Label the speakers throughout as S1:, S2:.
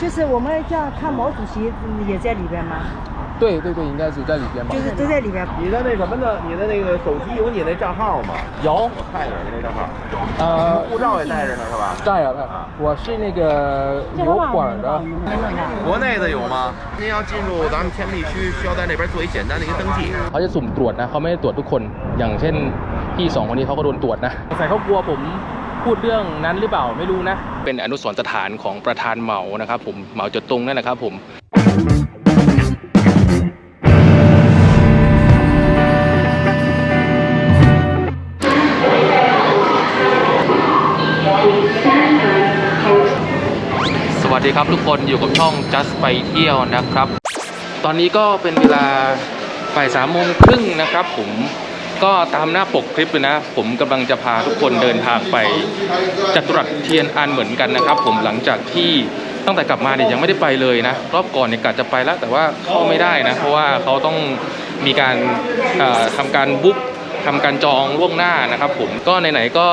S1: 就是我们这样看毛主席嗯也在里边吗？
S2: 对对对，应该是在里边吧
S1: 就。是都在里边。
S3: 你的那什么呢？你的那个手机有你那账号吗？
S2: 有，
S3: 我看一眼你那账号。
S2: 呃，
S3: 护照也带着呢是吧？
S2: 在啊，我是那个油管的。
S3: 国内的有吗？您要进入咱们天地区，需要在那边做一简单的一个登记。
S2: เขาจะสุ่มตรวจนะเขาไม่ได้ตรวจทุกคน อย่างเช่นพี่สองคนนี้เขาก็โดนตรวจนะใส่เขากลัวผม พูดเรื่องนั้นหรือเปล่าไม่รู้นะ เป็นอนุสรณ์สถานของประธานเหมานะครับ ผมเหมาจดตรงนั่นแหละครับผมสวัสดีครับทุกคนอยู่กับช่อง just ไปเที่ยวนะครับ ตอนนี้ก็เป็นเวลาบ่ายสามโมงครึ่งนะครับผม ก็ตามหน้าปกคลิปเลยนะ ผมกำลังจะพาทุกคนเดินทางไปจัตุรัสเทียนอันเหมือนกันนะครับ ผมหลังจากที่ตั้งแต่กลับมาเนี่ยยังไม่ได้ไปเลยนะ รอบก่อนเนี่ยกะจะไปแล้ว แต่ว่าเข้าไม่ได้นะ เพราะว่าเขาต้องมีการทำการบุ๊กทำการจองล่วงหน้านะครับ ผมก็ไหนๆก็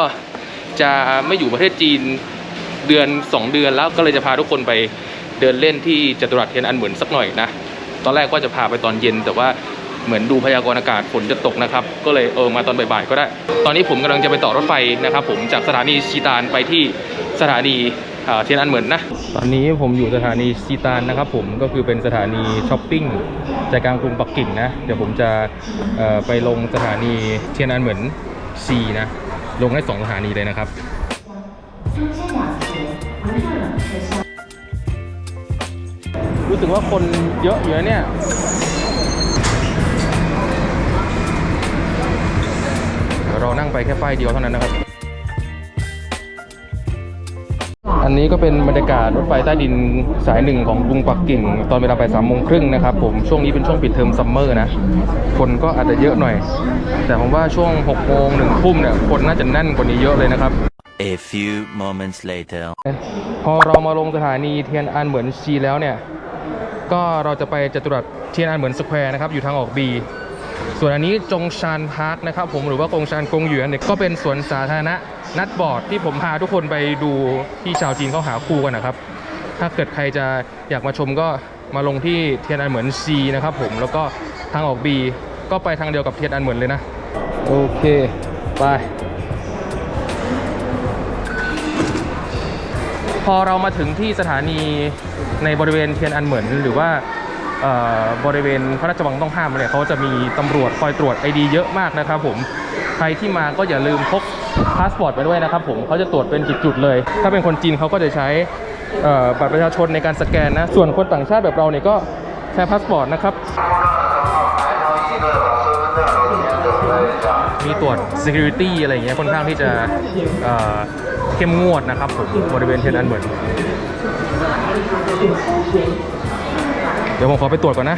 S2: จะไม่อยู่ประเทศจีนเดือน 2 เดือนแล้วก็เลยจะพาทุกคนไปเดินเล่นที่จัตุรัสเทียนอันเหมือนสักหน่อยนะตอนแรกว่าจะพาไปตอนเย็นแต่ว่า เหมือนดูพยากรณ์อากาศฝนจะตกนะครับ ก็เลยเออมาตอนบ่ายๆก็ได้ ตอนนี้ผมกำลังจะไปต่อรถไฟนะครับผมจากสถานีชีตานไปที่สถานีเทียนอันเหมือนนะ ตอนนี้ผมอยู่สถานีชีตานนะครับผมก็คือเป็นสถานีช้อปปิ้งใจกลางกรุงปักกิ่งนะ เดี๋ยวผมจะไปลงสถานีเทียนอันเหมือนซีนะลงได้สองสถานีเลยนะครับรู้สึกว่าคนเยอะเยอะเนี่ย เดี๋ยวเรานั่งไปแค่ป้ายเดียวเท่านั้นนะครับ อันนี้ก็เป็นบรรยากาศรถไฟใต้ดินสายหนึ่งของกรุงปักกิ่ง ตอนเวลาไปสามโมงครึ่งนะครับผมช่วงนี้เป็นช่วงปิดเทอมซัมเมอร์นะ คนก็อาจจะเยอะหน่อย แต่ผมว่าช่วง6โมงหนึ่งทุ่มเนี่ยคนน่าจะแน่นกว่านี้เยอะเลยนะครับ
S4: A few moments later.
S2: พอเรามาลงสถานีเทียนอันเหมือนชีแล้วเนี่ย ก็เราจะไปจตุรัสเทียนอันเหมือนสแควร์นะครับ อยู่ทางออกบี ส่วนอันนี้จงชานพาร์คนะครับผมหรือว่ากงชานกงหยวนเนี่ยก็เป็นสวนสาธารณะนัดบอร์ดที่ผมพาทุกคนไปดูที่ชาวจีนเขาหาคู่กันนะครับ ถ้าเกิดใครจะอยากมาชมก็มาลงที่เทียนอันเหมือนซีนะครับผมแล้วก็ทางออกบีก็ไปทางเดียวกับเทียนอันเหมือนเลยนะ โอเค ไปพอเรามาถึงที่สถานีในบริเวณเทียนอันเหมือนหรือว่า บริเวณพระราชวังต้องห้ามเนี่ยเขาจะมีตำรวจคอยตรวจไอดีเยอะมากนะครับผมใครที่มาก็อย่าลืมพกพาสปอร์ตไปด้วยนะครับผมเขาจะตรวจเป็นจุดๆเลย ถ้าเป็นคนจีนเขาก็จะใช้บัตรประชาชนในการสแกนนะ ส่วนคนต่างชาติแบบเราเนี่ยก็ใช้พาสปอร์ตนะครับ มีตรวจ security อะไรอย่างเงี้ยค่อนข้างที่จะเเข้มงวดนะครับผมบริเวณเทนอันเหมือน ดี๋ยวผมขอไปตรวจก่อนนะ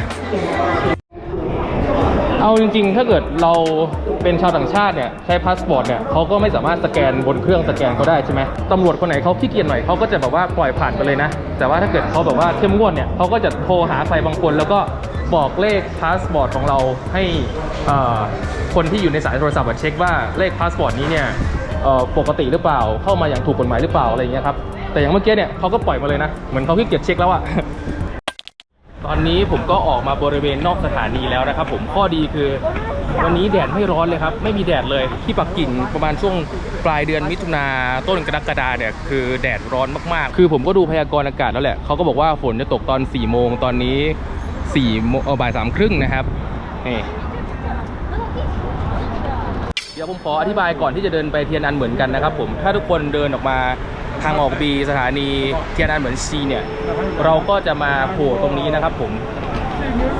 S2: เอาจริงๆ ถ้าเกิดเราเป็นชาวต่างชาติเนี่ยใช้พาสปอร์ตเนี่ยเขาก็ไม่สามารถสแกนบนเครื่องสแกนเขาได้ใช่ไหมตำรวจคนไหนเขาขี้เกียจหน่อยเขาก็จะแบบว่าปล่อยผ่านไปเลยนะ แต่ว่าถ้าเกิดเขาแบบว่าเข้มงวดเนี่ยเขาก็จะโทรหาใครบางคน แล้วก็บอกเลขพาสปอร์ตของเราให้คนที่อยู่ในสายโทรศัพท์เช็คว่าเลขพาสปอร์ตนี้เนี่ยปกติหรือเปล่าเข้ามาอย่างถูกกฎหมายหรือเปล่าอะไรอย่างเงี้ยครับแต่อย่างเมื่อกี้เนี่ยเขาก็ปล่อยมาเลยนะเหมือนเขาขี้เกียจเช็คแล้วอะ ตอนนี้ผมก็ออกมาบริเวณนอกสถานีแล้วนะครับ ผมข้อดีคือ วันนี้แดดไม่ร้อนเลยครับ ไม่มีแดดเลยที่ปักกิ่งประมาณช่วงปลายเดือนมิถุนาต้นกรกฎาเนี่ยคือแดดร้อนมากๆ คือผมก็ดูพยากรณ์อากาศแล้วแหละเขาก็บอกว่าฝนจะตกตอน4ี่โมงตอนนี้4ี่โมงบ่ายสามครึ่งนะครับนี่เดี๋ยวผมขออธิบายก่อนที่จะเดินไปเทียนอันเหมือนกันนะครับผมถ้าทุกคนเดินออกมา ทางออกบีสถานีเทียนันเหมือนซีเนี่ย เราก็จะมาโผล่ตรงนี้นะครับผม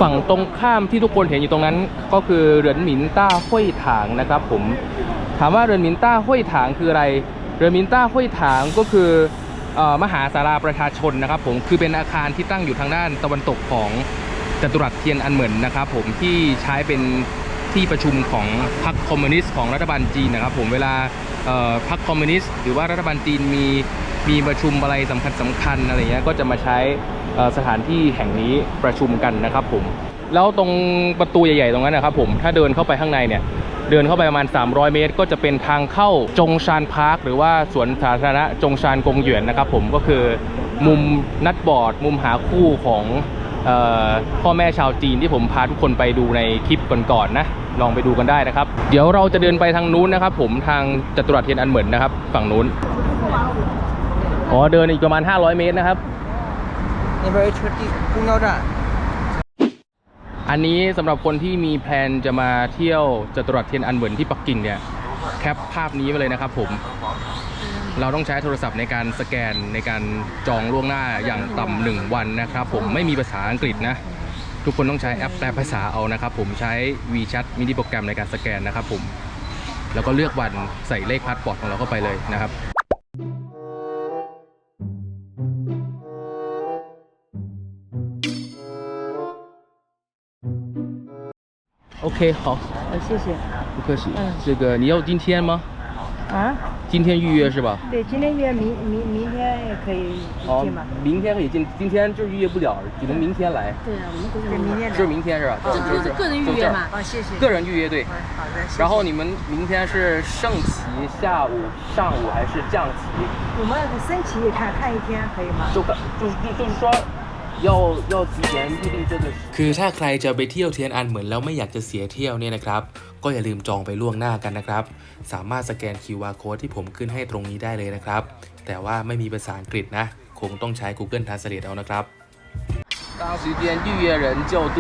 S2: ฝั่งตรงข้ามที่ทุกคนเห็นอยู่ตรงนั้น ก็คือเรือนหมินต้าห้วยถางนะครับ ผมถามว่าเรือนหมินต้าห้วยถางคืออะไร เรือนหมินต้าห้วยถางก็คือออมหาศาลาประชาชนนะครับ ผมคือเป็นอาคารที่ตั้งอยู่ทางด้านตะวันตกของจตุรัสเทียนอันเหมินนะครับ ผมที่ใช้เป็น ที่ประชุมของพรรคคอมมิวนิสต์ของรัฐบาลจีนนะครับผมเวลาพรรคคอมมิวนิสต์หรือว่ารัฐบาลจีนมีมีประชุมอะไรสำคัญสำคัญอะไรเงี้ยก็จะมาใช้สถานที่แห่งนี้ประชุมกันนะครับผมแล้วตรงประตูใหญ่ๆตรงนั้นนะครับผมถ้าเดินเข้าไปข้างในเนี่ยเดินเข้าไปประมาณ 300 เมตร ก็จะเป็นทางเข้าจงชานพาร์คหรือว่าสวนสาธารณะจงชานกงหยวนนะครับผมก็คือมุมนัดบอร์ด มุมหาคู่ของ พ่อแม่ชาวจีนที่ผมพาทุกคนไปดูในคลิปก่อนๆนนะลองไปดูกันได้นะครับ เดี๋ยวเราจะเดินไปทางนู้นนะครับ ผมทางจัตุรัสเทียนอันเหมินนะครับ ฝั่งนู้นอ๋อเดินอีกประมาณ 500 เมตรนะครับอันนี้สำหรับคนที่มีแพลนจะมาเที่ยวจัตุรัสเทียนอันเหมินที่ปักกิ่งเนี่ยแคปภาพนี้ไปเลยนะครับผม เราต้องใช้โทรศัพท์ในการสแกนในการจองล่วงหน้าอย่างต่ำหนึ่งวันนะครับผมไม่มีภาษาอังกฤษนะ ทุกคนต้องใช้แอปแปลภาษาเอานะครับผมใช้ WeChat มินิโปรแกรมในการสแกนนะครับผม แล้วก็เลือกวันใส่เลขพาสปอร์ตของเราเข้าไปเลยนะครับ OK，好，
S1: 呃，谢谢。
S2: 不客气。
S1: 嗯
S2: 这个你要今天吗？
S1: 啊，
S2: 今天预约是吧？
S1: 对，今天预约明明明天也可以
S2: 好
S1: 进吗？，
S2: 明天可以进，今天就是预约不了，只能明天来。
S5: 对啊，我们国
S1: 对，明天
S2: 是。明天是吧？
S5: 这
S2: 就
S5: 就是个人预约嘛。
S1: 哦，谢谢。
S2: 个人预约对。
S1: 嗯好的。谢谢
S2: 然后你们明天是升旗下午、上午还是降旗？
S1: 我们升旗也看看一天可以吗？
S2: 就看就是就就是说，要要提前预定这个。คือถ้าใครจะไปเที่ยวเทียนอันเหมือนแล้วไม่อยากจะเสียเที่ยวเนี่ยนะครับ ก็อย่าลืมจองไปล่วงหน้ากันนะครับ สามารถสแกน QR code ที่ผมขึ้นให้ตรงนี้ได้เลยนะครับ แต่ว่าไม่มีภาษาอังกฤษนะ คงต้องใช้ Google Translate เอานะครับ当时间预约人较多，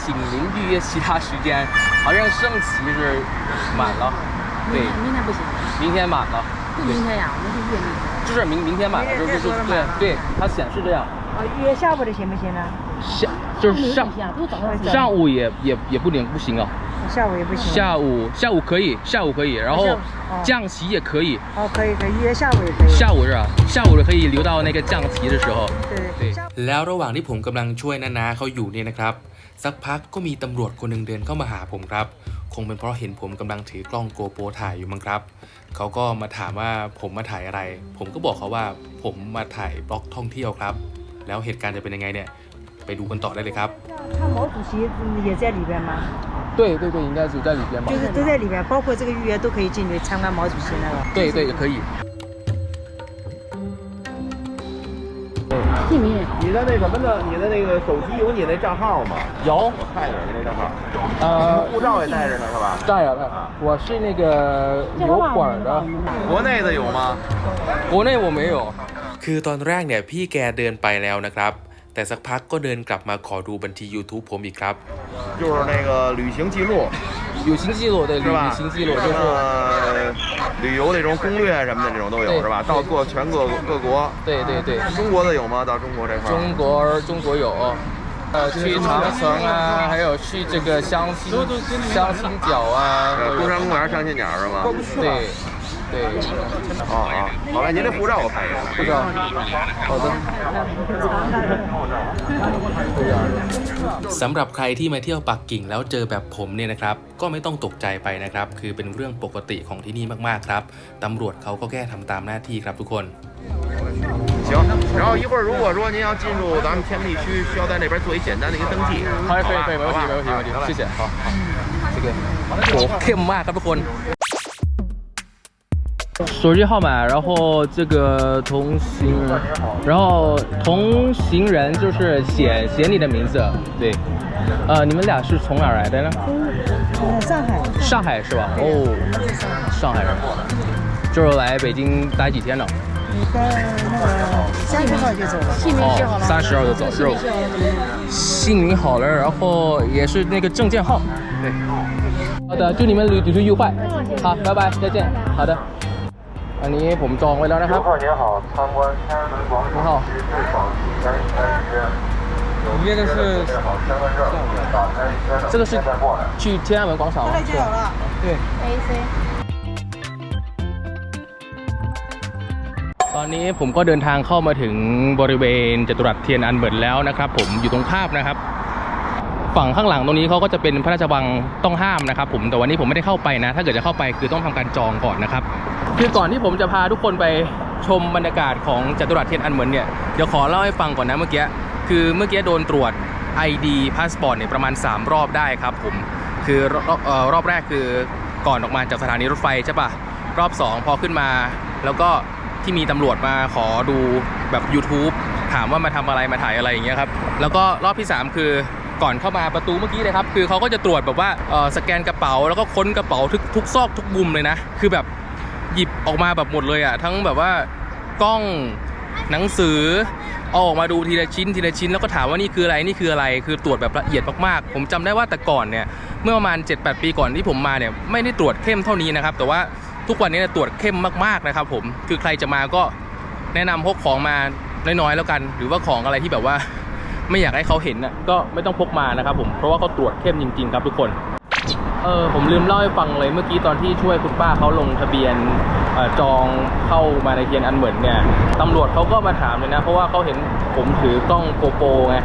S2: 请您预约其他时间。好像升旗是满了，对
S5: 明，天明天不行，
S2: 明天满了，
S5: 不明天呀，我们是约明天。
S2: 就是明明天满了，
S1: 明天
S2: 就是对
S1: 再说了满了
S2: 对，它显示这样。
S1: 哦，约下午的行不行呢？
S2: 下就是上
S5: 不行啊，都早上
S1: 上
S2: 上午也也也不能不行啊，
S1: 下午也不行。
S2: 下午下午可以，下午可以，然后
S1: 下午哦
S2: 降旗也可以，
S1: 哦，可以可以，约下午也可以。
S2: 下午是吧？下午可以留到那个降旗的时候。
S1: 对
S2: 对
S1: 下午。
S2: แล้วระหว่างที่ผมกำลังช่วยนานาเขาอยู่เนี่ยนะครับ สักพักก็มีตำรวจคนหนึ่งเดินเข้ามาหาผมครับ คงเป็นเพราะเห็นผมกำลังถือกล้องโกโปรถ่ายอยู่มั้งครับ เขาก็มาถามว่าผมมาถ่ายอะไร ผมก็บอกเขาว่าผมมาถ่ายบล็อกท่องเที่ยวครับ แล้วเหตุการณ์จะเป็นยังไงเนี่ย ไปดูกันต่อได้เลยครับ
S1: 看毛主席嗯也在里边吗？
S2: 对对对，应该是在里边吧
S1: 就是都在里边，包括这个预约都可以进去参观毛主席那个。
S2: 对对，可以。
S5: 姓名
S3: 你的那什么呢？你的那个手机有你那账号吗？
S2: 有，
S3: 我看一下你那账号。
S2: 呃，
S3: 护照也带着呢是吧？
S2: 在啊，我是那个油管的，
S3: 国内的有吗？
S2: 国内我没有。 คือตอนแรกเนี่ยพี่แกเดินไปแล้วนะครับ แต่สักพักก็เดินกลับมาขอดูบัญชี YouTube ผมอีกครับ
S3: 就是那个旅行记录
S2: 有行记录的
S3: 是吧？
S2: 旅行记录就是
S3: 呃旅游那种攻略什么的这种都有
S2: 对
S3: 是吧？到过全各各国。
S2: 对对对，
S3: 中国的有吗？到中国这块儿？
S2: 中国中国有，呃，去长城啊，还有去这个相亲相亲角啊，
S3: 呃，中山公园上线鸟是吗？
S2: 对 对，
S3: 哦哦，好嘞，您这护照我看一眼。
S2: 不知道，好的。สำหรับใครที่มาเที่ยวปักกิ่งแล้วเจอแบบผมเนี่ยนะครับ ก็ไม่ต้องตกใจไปนะครับ คือเป็นเรื่องปกติของที่นี่มากๆครับตำรวจเขาก็แค่ทำตามหน้าที่ครับทุกคน
S3: 行，然后一会儿如果说您要进入咱们天地区，需要在那边做一简单的一个登记。
S2: 好，可以可以，没问题
S3: 好吧
S2: 没问题没问题
S3: 好，嘞
S2: 谢谢，好好，这个โหเข้มมากครับทุกคน 手机号码，然后这个同行人，然后同行人就是写写你的名字，对，呃，你们俩是从哪儿来的呢？
S1: 呃，上海。
S2: 上海是吧？哦，上海人，就是来北京待几天了？
S1: 你在那个三十号就走了。
S5: 姓名写好。
S2: 三十号就走，
S5: 姓名写好了怎么样？
S2: 姓名好了，然后也是那个证件号。对。好的，祝你们旅旅途愉快。好，拜拜，再见。好的。 อันนี้ผมจองไว้แล้วนะครับ
S6: 您好，参观天安门广
S2: 你
S6: 场
S2: 好
S6: 及最广西天一天预约。
S2: 你约的是
S6: 好身份证，打开一天的
S2: 这个是
S6: 现在过来。
S2: 去天安门广场吗？
S1: 就有了。
S2: 对。
S5: A C。
S2: ตอนนี้ผมก็เดินทางเข้ามาถึงบริเวณจตุรัสเทียนอันเหมินแล้วนะครับ ผมอยู่ตรงภาพนะครับ ฝั่งข้างหลังตรงนี้เขาก็จะเป็นพระราชวังต้องห้ามนะครับ ผมแต่วันนี้ผมไม่ได้เข้าไปนะ ถ้าเกิดจะเข้าไปคือต้องทำการจองก่อนนะครับ คือก่อนที่ผมจะพาทุกคนไปชมบรรยากาศของจัตุรัสเทียนอันเหมินเนี่ยเดี๋ยวขอเล่าให้ฟังก่อนนะเมื่อกี้คือเมื่อกี้โดนตรวจ ID พาสปอร์ตเนี่ยประมาณ 3 รอบได้ครับผมคือรอบรอบแรกคือก่อนออกมาจากสถานีรถไฟใช่ปะรอบ 2 พอขึ้นมา แล้วก็ที่มีตำรวจมาขอดูแบบ YouTube ามว่ามาทำอะไรมาถ่ายอะไรอย่างเงี้ยครับแล้วก็รอบที่ 3 คือก่อนเข้ามาประตูเมื่อกี้เลยครับ คือเขาก็จะตรวจแบบว่าสแกนกระเป๋าแล้วก็ค้นกระเป๋าทุกทุกซอกทุกมุมเลยนะ คือแบบ หยิบออกมาแบบหมดเลยอะทั้งแบบว่ากล้องหนังสือเอาออกมาดูทีละชิ้นทีละชิ้นแล้วก็ถามว่านี่คืออะไรนี่คืออะไรคือตรวจแบบละเอียดมากๆ ผมจำได้ว่าแต่ก่อนเนี่ยเมื่อประมาณ 7-8 ปีก่อนที่ผมมาเนี่ยไม่ได้ตรวจเข้มเท่านี้นะครับ แต่ว่าทุกวันนี้ตรวจเข้มมากๆนะครับ ผมคือใครจะมาก็แนะนำพกของมาน้อยๆแล้วกัน หรือว่าของอะไรที่แบบว่าไม่อยากให้เขาเห็นน่ะก็ไม่ต้องพกมานะครับผมเพราะว่าเขาตรวจเข้มจริงๆครับทุกคน ออผมลืมเล่าให้ฟังเลยเมื่อกี้ตอนที่ช่วยคุณป้าเขาลงทะเบียนออจองเข้ามาในเทียนอันเหมือนเนี่ยตำรวจเขาก็มาถามเลยนะ เพราะว่าเขาเห็นผมถือกล้องโกโปรไง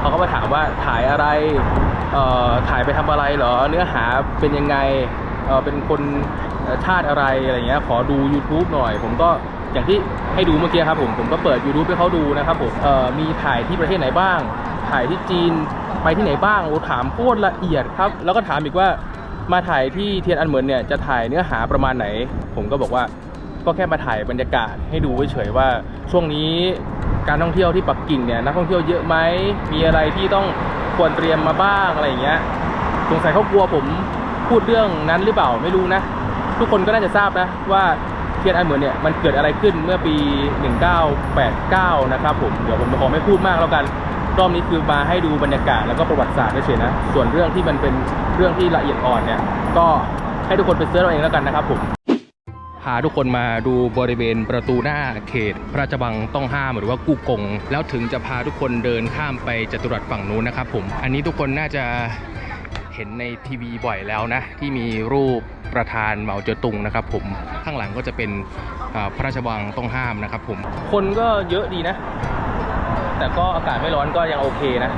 S2: เขาก็มาถามว่าถ่ายอะไรเอ่อถ่ายไปทำอะไรเหรอ เนื้อหาเป็นยังไงเออเป็นคนชาติอะไรอะไรเงี้ยขอดู YouTube หน่อย ผมก็อย่างที่ให้ดูเมื่อกี้ครับผมผมก็เปิด YouTube ให้เขาดูนะครับผมเออมีถ่ายที่ประเทศไหนบ้าง ถ่ายที่จีนไปที่ไหนบ้างโอ้ถามโคตรละเอียดครับ แล้วก็ถามอีกว่า มาถ่ายที่เทียนอันเหมือนเนี่ยจะถ่ายเนื้อหาประมาณไหน ผมก็บอกว่าก็แค่มาถ่ายบรรยากาศให้ดูเฉยๆว่าช่วงนี้การท่องเที่ยวที่ปักกิ่งเนี่ยนักท่องเที่ยวเยอะไหมมีอะไรที่ต้องควรเตรียมมาบ้างอะไรอย่างเงี้ยสงสัยเขากลัวผมพูดเรื่องนั้นหรือเปล่าไม่รู้นะ ทุกคนก็น่าจะทราบนะว่าเทียนอันเหมือนเนี่ยมันเกิดอะไรขึ้นเมื่อปี 1989 นะครับผมเดี๋ยวผมขอไม่พูดมากแล้วกัน รอบนี้คือมาให้ดูบรรยากาศแล้วก็ประวัติศาสตร์เฉยๆนะ ส่วนเรื่องที่มันเป็นเรื่องที่ละเอียดอ่อนเนี่ย ก็ให้ทุกคนไปเสิร์ชเอาเองแล้วกันนะครับผมพาทุกคนมาดูบริเวณประตูหน้าเขต พระราชบังต้องห้ามหรือว่ากู้กง แล้วถึงจะพาทุกคนเดินข้ามไปจตุรัสฝั่งนู้นนะครับผม อันนี้ทุกคนน่าจะเห็นในทีวีบ่อยแล้วนะ ที่มีรูปประธานเหมาเจ๋อตุงนะครับผมข้างหลังก็จะเป็นพระราชวังต้องห้ามนะครับผม คนก็เยอะดีนะ แต่ก็อากาศไม่ร้อนก็ยังโอเคนะ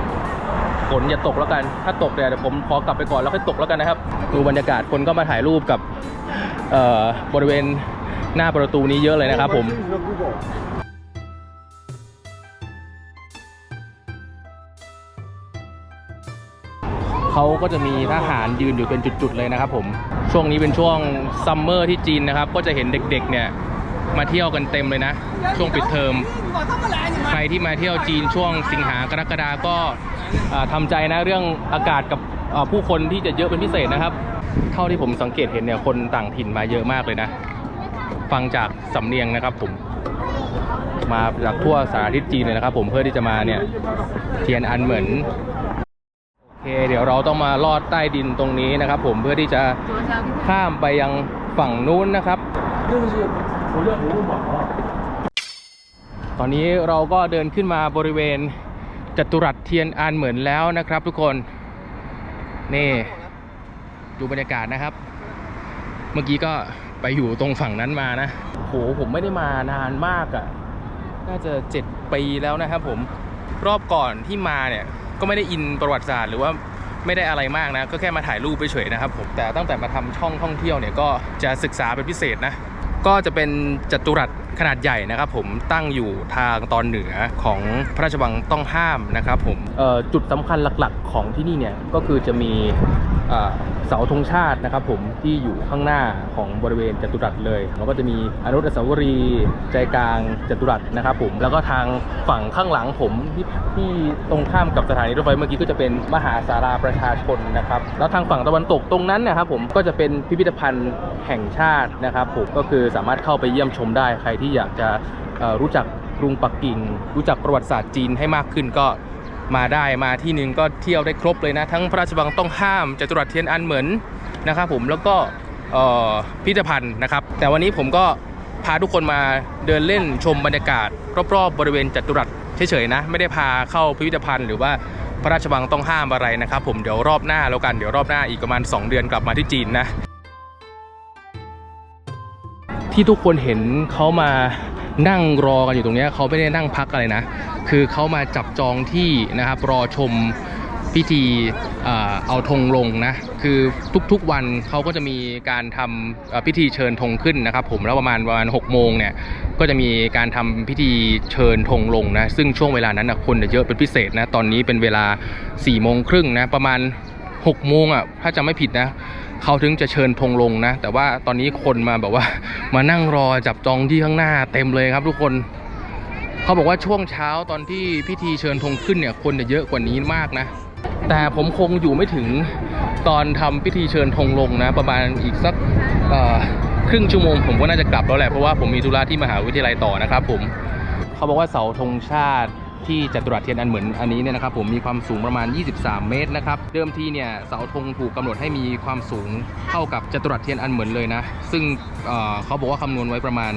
S2: ฝนอย่าตกแล้วกัน ถ้าตกเนี่ยเดี๋ยวผมขอกลับไปก่อนแล้วค่อยตกแล้วกันนะครับ ดูบรรยากาศคนก็มาถ่ายรูปกับเอ่อบริเวณหน้าประตูนี้เยอะเลยนะครับผมเขาก็จะมีทหารยืนอยู่เป็นจุดๆเลยนะครับผมช่วงนี้เป็นช่วงซัมเมอร์ที่จีนนะครับ ก็จะเห็นเด็กๆเนี่ยมาเที่ยวกันเต็มเลยนะ ช่วงปิดเทอม ที่มาเที่ยวจีนช่วงสิงหากรกฎาก็อ่าทำใจนะเรื่องอากาศกับผู้คนที่จะเยอะเป็นพิเศษนะครับ เท่าที่ผมสังเกตเห็นเนี่ยคนต่างถิ่นมาเยอะมากเลยนะ ฟังจากสำเนียงนะครับผมมาจากทั่วสารทิศจีนเลยนะครับ ผมเพื่อที่จะมาเนี่ยเทียนอันเหมือนโอเค เดี๋ยวเราต้องมาลอดใต้ดินตรงนี้นะครับ ผมเพื่อที่จะข้ามไปยังฝั่งนู้นนะครับ ตอนนี้เราก็เดินขึ้นมาบริเวณจัตุรัสเทียนอันเหมือนแล้วนะครับทุกคน นี่ดูบรรยากาศนะครับ เมื่อกี้ก็ไปอยู่ตรงฝั่งนั้นมานะโหผมไม่ได้มานานมากอะ่ะ น่าจะเจ็ดปีแล้วนะครับผมรอบก่อนที่มาเนี่ย ก็ไม่ได้อินประวัติศาสตร์หรือว่าไม่ได้อะไรมากนะ ก็แค่มาถ่ายรูปไปเฉยนะครับผมแต่ตั้งแต่มาทำช่องท่องเที่ยวเนี่ยก็จะศึกษาเป็นพิเศษนะ ก็จะเป็นจัตุรัส ขนาดใหญ่นะครับผมตั้งอยู่ทางตอนเหนือของพระราชวังต้องห้ามนะครับผมจุดสำคัญหลักๆ ของที่นี่เนี่ยก็คือจะมี เสาธงชาตินะครับผมที่อยู่ข้างหน้าของบริเวณจัตุรัสเลยแล้วก็จะมีอนุสาวรีย์ใจกลางจัตุรัสนะครับผมแล้วก็ทางฝั่งข้างหลังผมที่ที่ตรงข้ามกับสถานีรถไฟเมื่อกี้ก็จะเป็นมหาสาราประชาชนนะครับแล้วทางฝั่งตะวันตกตรงนั้นนะครับผมก็จะเป็นพิพิธภัณฑ์แห่งชาตินะครับผมก็คือสามารถเข้าไปเยี่ยมชมได้ใครที่อยากจะรู้จักกรุงปักกิ่ง รู้จักประวัติศาสตร์จีนให้มากขึ้นก็ มาได้มาที่หนึ่งก็เที่ยวได้ครบเลยนะ ทั้งพระราชวังต้องห้ามจัตุรัสเทียนอันเหมือนนะครับผมแล้วก็พิพิธภัณฑ์นะครับ แต่วันนี้ผมก็พาทุกคนมาเดินเล่นชมบรรยากาศรอบๆบริเวณจัตุรัสเฉยๆนะไม่ได้พาเข้าพิพิธภัณฑ์หรือว่าพระราชวังต้องห้ามอะไรนะครับผมเดี๋ยวรอบหน้าแล้วกันเดี๋ยวรอบหน้าอีกประมาณ 2 เดือนกลับมาที่จีนนะที่ทุกคนเห็นเขามา นั่งรอกันอยู่ตรงนี้เขาไม่ได้นั่งพักอะไรนะ คือเขามาจับจองที่นะครับรอชมพิธีเอาธงลงนะ คือทุกๆวันเขาก็จะมีการทำพิธีเชิญธงขึ้นนะครับ ผมแล้วประมาณประมาณ6โมงเนี่ยก็จะมีการทำพิธีเชิญธงลงนะ ซึ่งช่วงเวลานั้นนะคนจะเยอะเป็นพิเศษนะ ตอนนี้เป็นเวลา4ี่โมงครึ่งนะประมาณ6โมงอะถ้าจำไม่ผิดนะ เขาถึงจะเชิญธงลงนะ แต่ว่าตอนนี้คนมาแบบว่ามานั่งรอจับจองที่ข้างหน้าเต็มเลยครับทุกคนเขาบอกว่าช่วงเช้าตอนที่พิธีเชิญธงขึ้นเนี่ยคนจะเยอะกว่านี้มากนะ แต่ผมคงอยู่ไม่ถึงตอนทำพิธีเชิญธงลงนะ ประมาณอีกสักครึ่งชั่วโมงผมก็น่าจะกลับแล้วแหละเพราะว่าผมมีธุระที่มหาวิทยาลัยต่อนะครับผมเขาบอกว่าเสาธงชาติ ที่จัตุรัสเทียนอันเหมือนอันนี้เนี่ยนะครับผมมีความสูงประมาณ 23 เมตรนะครับเดิมทีเนี่ยเสาธงถูกกำหนดให้มีความสูงเท่ากับจัตุรัสเทียนอันเหมือนเลยนะซึ่งเเขาบอกว่าคำนวณไว้ประมาณ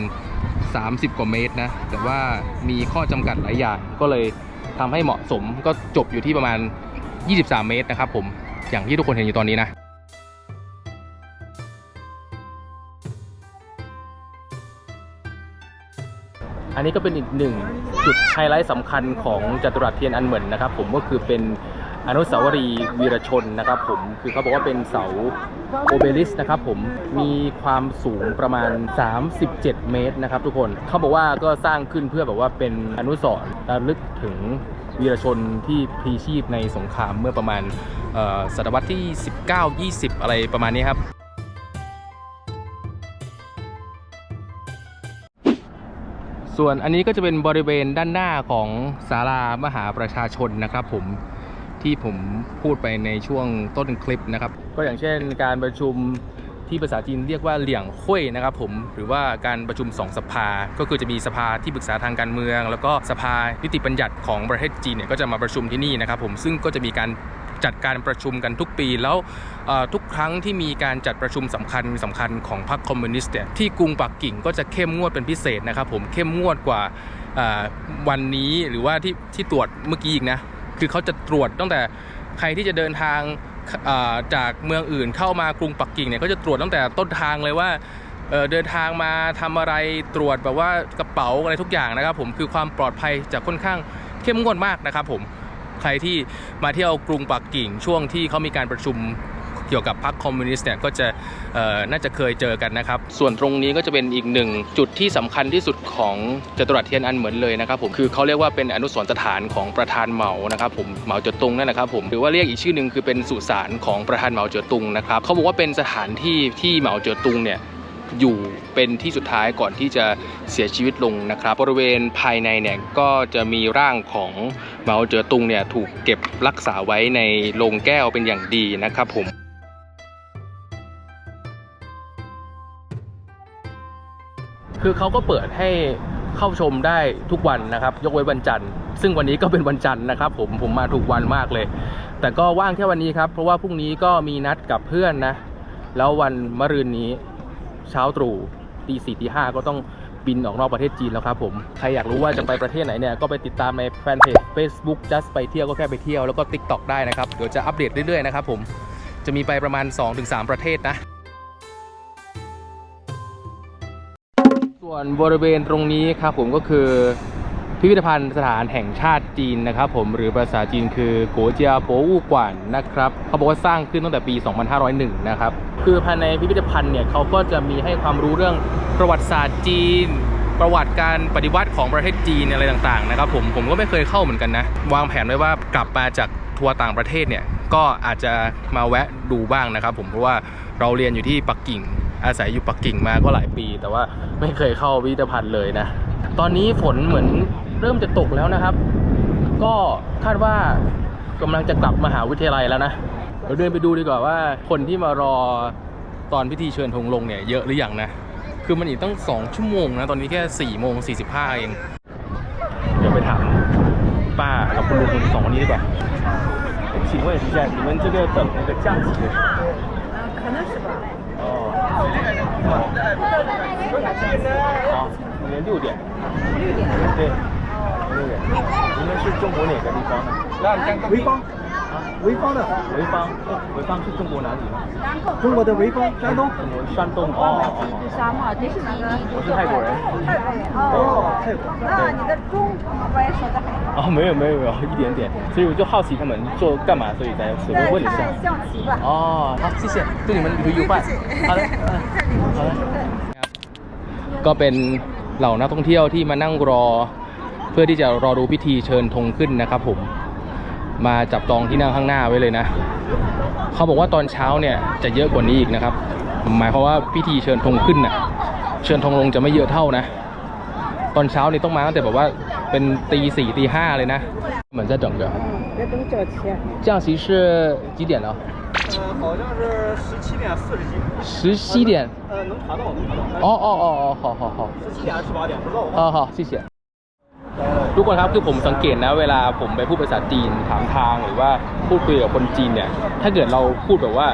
S2: 30 กว่าเมตรนะแต่ว่ามีข้อจำกัดหลายอย่างก็เลยทำให้เหมาะสมก็จบอยู่ที่ประมาณ 23 เมตรนะครับผมอย่างที่ทุกคนเห็นอยู่ตอนนี้นะ อันนี้ก็เป็นอีกหนึ่งจุดไฮไลท์สำคัญของจัตุรัสเทียนอันเหมินนะครับ ผมก็คือเป็นอนุสาวรีย์วีรชนนะครับ ผมคือเขาบอกว่าเป็นเสาโอเบลิสนะครับ ผมมีความสูงประมาณ 37 เมตรนะครับ ทุกคนเขาบอกว่าก็สร้างขึ้นเพื่อแบบว่าเป็นอนุสรณ์ระลึกถึงวีรชนที่พลีชีพในสงครามเมื่อประมาณศตวรรษที่ 19-20 อะไรประมาณนี้ครับ ส่วนอันนี้ก็จะเป็นบริเวณด้านหน้าของศาลามหาประชาชนนะครับผมที่ผมพูดไปในช่วงต้นคลิปนะครับ ก็อย่างเช่นการประชุมที่ภาษาจีนเรียกว่าเหลี่ยงคุยนะครับผมหรือว่าการประชุมสองสภา ก็คือจะมีสภาที่ปรึกษาทางการเมือง แล้วก็สภานิติบัญญัติของประเทศจีนเนี่ยก็จะมาประชุมที่นี่นะครับผมซึ่งก็จะมีการ จัดการประชุมกันทุกปี แล้วทุกครั้งที่มีการจัดประชุมสำคัญสำคัญของพรรคคอมมิวนิสต์เนี่ยที่กรุงปักกิ่งก็จะเข้มงวดเป็นพิเศษนะครับผมเข้มงวดกว่าวันนี้หรือว่าที่ที่ตรวจเมื่อกี้อีกนะคือเขาจะตรวจตั้งแต่ใครที่จะเดินทางจากเมืองอื่นเข้ามากรุงปักกิ่งเนี่ยก็จะตรวจตั้งแต่ต้นทางเลยว่าเดินทางมาทำอะไรตรวจแบบว่ากระเป๋าอะไรทุกอย่างนะครับผมคือความปลอดภัยจะค่อนข้างเข้มงวดมากนะครับผม ใครที่มาเที่ยวกรุงปักกิ่งช่วงที่เขามีการประชุมเกี่ยวกับพรรคคอมมิวนิสต์เนี่ยก็จะน่าจะเคยเจอกันนะครับ ส่วนตรงนี้ก็จะเป็นอีกหนึ่งจุดที่สำคัญที่สุดของจตุรัสเทียนอันเหมือนเลยนะครับผมคือเขาเรียกว่าเป็นอนุสรณ์สถานของประธานเหมานะครับผมเหมาเจ๋อตุงนั่นนะครับผมหรือว่าเรียกอีกชื่อหนึ่งคือเป็นสุสานของประธานเหมาเจ๋อตุงนะครับเขาบอกว่าเป็นสถานที่ที่เหมาเจ๋อตุงเนี่ย อยู่เป็นที่สุดท้ายก่อนที่จะเสียชีวิตลงนะครับ บริเวณภายในเนี่ยก็จะมีร่างของเหมาเจ๋อตุงเนี่ยถูกเก็บรักษาไว้ในโลงแก้วเป็นอย่างดีนะครับผมคือเขาก็เปิดให้เข้าชมได้ทุกวันนะครับ ยกเว้นวันจันทร์ ซึ่งวันนี้ก็เป็นวันจันทร์นะครับ ผมผมมาถูกวันมากเลย แต่ก็ว่างแค่วันนี้ครับ เพราะว่าพรุ่งนี้ก็มีนัดกับเพื่อนนะ แล้ววันมะรืนนี้ เช้าตรู่ตีสี่ตีห้าก็ต้องบินออกนอกประเทศจีนแล้วครับผม ใครอยากรู้ว่าจะไปประเทศไหนเนี่ย ก็ไปติดตามในแฟนเพจ Facebook just ไปเที่ยวก็แค่ไปเที่ยวแล้วก็ TikTok ได้นะครับ เดี๋ยวจะอัปเดตเรื่อยๆนะครับผม จะมีไปประมาณ 2-3 ประเทศนะ ส่วนบริเวณตรงนี้ครับผมก็คือ พิพิธภัณฑ์สถานแห่งชาติจีนนะครับผมหรือภาษาจีนคือโกเจียโปอูกวนนะครับเขาบอกว่าสร้างขึ้นตั้งแต่ปี 2501 นะครับคือภายในพิพิธภัณฑ์เนี่ยเขาก็จะมีให้ความรู้เรื่องประวัติศาสตร์จีน ประวัติการปฏิวัติของประเทศจีนอะไรต่างๆนะครับผมผมก็ไม่เคยเข้าเหมือนกันนะวางแผนไว้ว่ากลับมาจากทัวร์ต่างประเทศเนี่ยก็อาจจะมาแวะดูบ้างนะครับ ผมเพราะว่าเราเรียนอยู่ที่ปักกิ่ง อาศัยอยู่ปักกิ่งมาก็หลายปี แต่ว่าไม่เคยเข้าพิพิธภัณฑ์เลยนะ ตอนนี้ฝนเหมือน เริ่มจะตกแล้วนะครับ ก็คาดว่ากำลังจะกลับมหาวิทยาลัยแล้วนะเดี๋ยวเดินไปดูดีกว่าว่าคนที่มารอตอนพิธีเชิญธงลงเนี่ยเยอะหรือยังนะ คือมันอีกตั้ง 2 ชั่วโมงนะ ตอนนี้แค่4โมง45 เอง เดี๋ยวไปถามป้ากับคุณลุงสองคนนี้ดีกว่า请问一下，你们这个等那个降旗的时候，
S1: 可能是吧。
S2: 哦，好，你们六点。六点。对。 六点。你们是中国哪个地方的？
S7: 潍坊，潍坊的，
S2: 潍坊。潍坊是中国哪里呢？
S7: 中国的潍坊，山东。
S2: 中国山东。哦。
S5: 沙漠，这是你你
S2: 我是泰国人。
S7: 哦，泰国。
S1: 啊，你的中国也说的很好。
S2: 哦，没有没有没有，一点点。所以我就好奇他们做干嘛，所以才随便问一下。
S1: 看象棋吧。
S2: 哦，好，谢谢，祝你们旅途愉快。好的，嗯，好的。ก็เป็นเหล่านักท่องเที่ยวที่มานั่งรอ เพื่อที่จะรอดูพิธีเชิญธงขึ้นนะครับผม มาจับจองที่นั่งข้างหน้าไว้เลยนะ เขาบอกว่าตอนเช้าเนี่ยจะเยอะกว่านี้อีกนะครับ หมายความว่าพิธีเชิญธงขึ้นน่ะ เชิญธงลงจะไม่เยอะเท่านะ ตอนเช้านี่ต้องมาตั้งแต่แบบว่า เป็นตีสี่ตีห้าเลยนะ เหมือนจะ整着
S1: 要等交钱。
S2: 降息是几点了
S7: 呃，好像是十七点四十几。
S2: 十七点
S7: 呃，能查到，能查到。
S2: 哦哦哦哦好好好
S7: 十七点还是十八点？不知道。
S2: อ๋อ好谢谢 ทุกคนครับคือผมสังเกตนะ เวลาผมไปพูดภาษาจีนถามทางหรือว่าพูดคุยกับคนจีนเนี่ย ถ้าเกิดเราพูดแบบว่า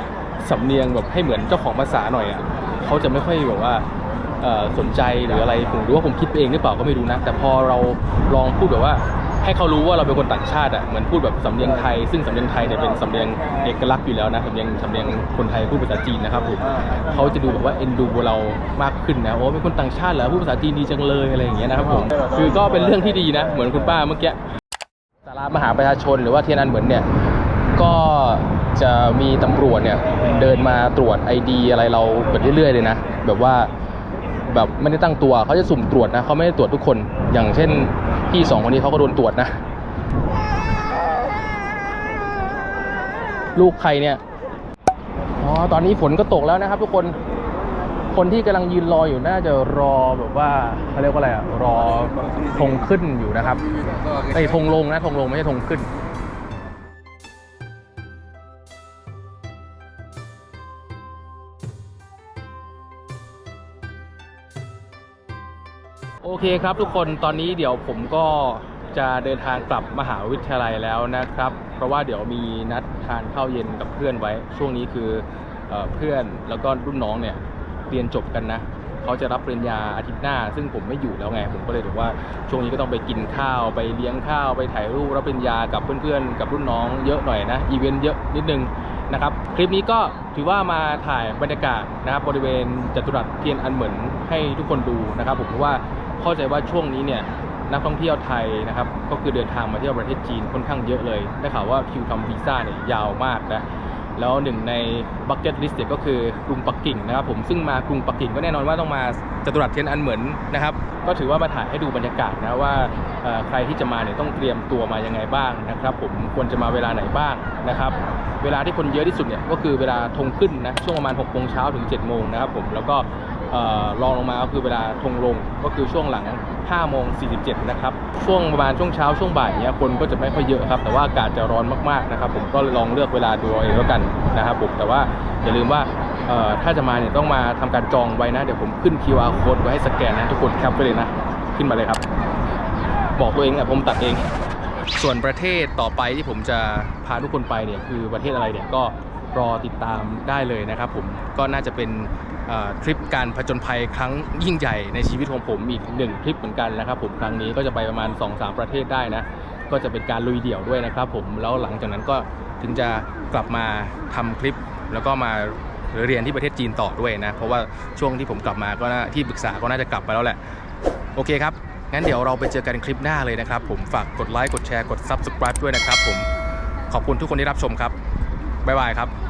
S2: สำเนียงแบบให้เหมือนเจ้าของภาษาหน่อยอะเขาจะไม่ค่อยแบบว่าสนใจหรืออะไรผมรู้ว่าผมคิดไปเองหรือเปล่าก็ไม่รู้นะ แต่พอเราลองพูดแบบว่า ให้เขารู้ว่าเราเป็นคนต่างชาติอะเหมือนพูดแบบสำเนียงไทย ซึ่งสำเนียงไทยเนี่ยเป็นสำเนียงเอกลักษณ์อยู่แล้วนะสำเนียงสำเนียงคนไทยพูดภาษาจีนนะครับผมเขาจะดูแบบว่าเอ็นดูเรามากขึ้นนะโอ้เป็นคนต่างชาติเหรอพูดภาษาจีนดีจังเลยอะไรอย่างเงี้ยนะครับผมคือก็เป็นเรื่องที่ดีนะ เหมือนคุณป้าเมื่อกี้สารามหาประชาชนหรือว่าเทียนอันเหมือนเนี่ยก็จะมีตำรวจเนี่ยเดินมาตรวจ ID อะไรเราแบบเรื่อยๆเลยนะ แบบว่าแบบไม่ได้ตั้งตัวเขาจะสุ่มตรวจนะเขาไม่ได้ตรวจทุกคนอย่างเช่น พี่สองคนนี้เขาก็โดนตรวจนะ ลูกใครเนี่ย อ๋อ ตอนนี้ฝนก็ตกแล้วนะครับทุกคน คนที่กำลังยืนรออยู่น่าจะรอแบบว่าเขาเรียกว่าอะไรอะรอธงขึ้นอยู่นะครับไอ้ธงลงนะธงลงไม่ใช่ธงขึ้น โอเคครับทุกคนตอนนี้เดี๋ยวผมก็จะเดินทางกลับมหาวิทยาลัยแล้วนะครับ เพราะว่าเดี๋ยวมีนัดทานข้าวเย็นกับเพื่อนไว้ ช่วงนี้คือเอเพื่อนแล้วก็รุ่นน้องเนี่ยเรียนจบกันนะเขาจะรับปริญญาอาทิตย์หน้า ซึ่งผมไม่อยู่แล้วไงผมก็เลยบอว่าช่วงนี้ก็ต้องไปกินข้าวไปเลี้ยงข้าวไปถ่ายรูปรับปริญญากับเพื่อนๆ กับรุ่นน้องเยอะหน่อยนะอีเวนต์เยอะนิดนึงนะครับคลิปนี้ก็ถือว่ามาถ่ายบรรยากาศนะครับบริเวณจัตุรัสเทียนอันเหมือนให้ทุกคนดูนะครับผมเพราะว่า เข้าใจว่าช่วงนี้เนี่ยนักท่องเที่ยวไทยนะครับก็คือเดินทางมาเที่ยวประเทศจีนค่อนข้างเยอะเลยได้ข่าวว่าคิวทำวีซ่าเนี่ยยาวมากนะแล้วหนึ่งในบักเก็ตลิสต์ก็คือกรุงปักกิ่งนะครับผมซึ่งมากรุงปักกิ่งก็แน่นอนว่าต้องมาจตุรัสเทียนอันเหมือนนะครับ ก็ถือว่ามาถ่ายให้ดูบรรยากาศนะว่าใครที่จะมาเนี่ยต้องเตรียมตัวมายังไงบ้างนะครับ ผมควรจะมาเวลาไหนบ้างนะครับเวลาที่คนเยอะที่สุดเนี่ยก็คือเวลาธงขึ้นนะช่วงประมาณ6โมงเช้าถึง7โมงนะครับผมแล้วก็ รองลงมาก็คือเวลาธงลงก็คือช่วงหลัง5โมง47นะครับช่วงประมาณช่วงเช้าช่วงบ่ายเนี้ยคนก็จะไม่ค่อยเยอะครับแต่ว่าอากาศจะร้อนมากๆนะครับผมก็ลองเลือกเวลาดูเองแล้วกันนะครับผมแต่ว่าอย่าลืมว่าถ้าจะมาเนี่ยต้องมาทำการจองไว้นะเดี๋ยวผมขึ้น QR code ไว้ให้สแกนนะทุกคนแคปไปเลยนะขึ้นมาเลยครับ บอกตัวเองอะผมตัดเอง ส่วนประเทศต่อไปที่ผมจะพาทุกคนไปเนี่ยคือประเทศอะไรเนี่ยก็ รอติดตามได้เลยนะครับผมก็น่าจะเป็นทริปการผจญภัยครั้งยิ่งใหญ่ในชีวิตของผมอีกหนึ่งทริปเหมือนกันนะครับผมครั้งนี้ก็จะไปประมาณ 2-3 ประเทศได้นะก็จะเป็นการลุยเดี่ยวด้วยนะครับผมแล้วหลังจากนั้นก็ถึงจะกลับมาทำคลิป แล้วก็มาเรียนที่ประเทศจีนต่อด้วยนะ เพราะว่าช่วงที่ผมกลับมาก็น่าที่ปรึกษาก็น่าจะกลับไปแล้วแหละ โอเคครับ งั้นเดี๋ยวเราไปเจอกันคลิปหน้าเลยนะครับ ผมฝากกดไลค์กดแชร์กด Subscribe ด้วยนะครับผมขอบคุณทุกคนที่รับชมครับ บ๊ายบายครับ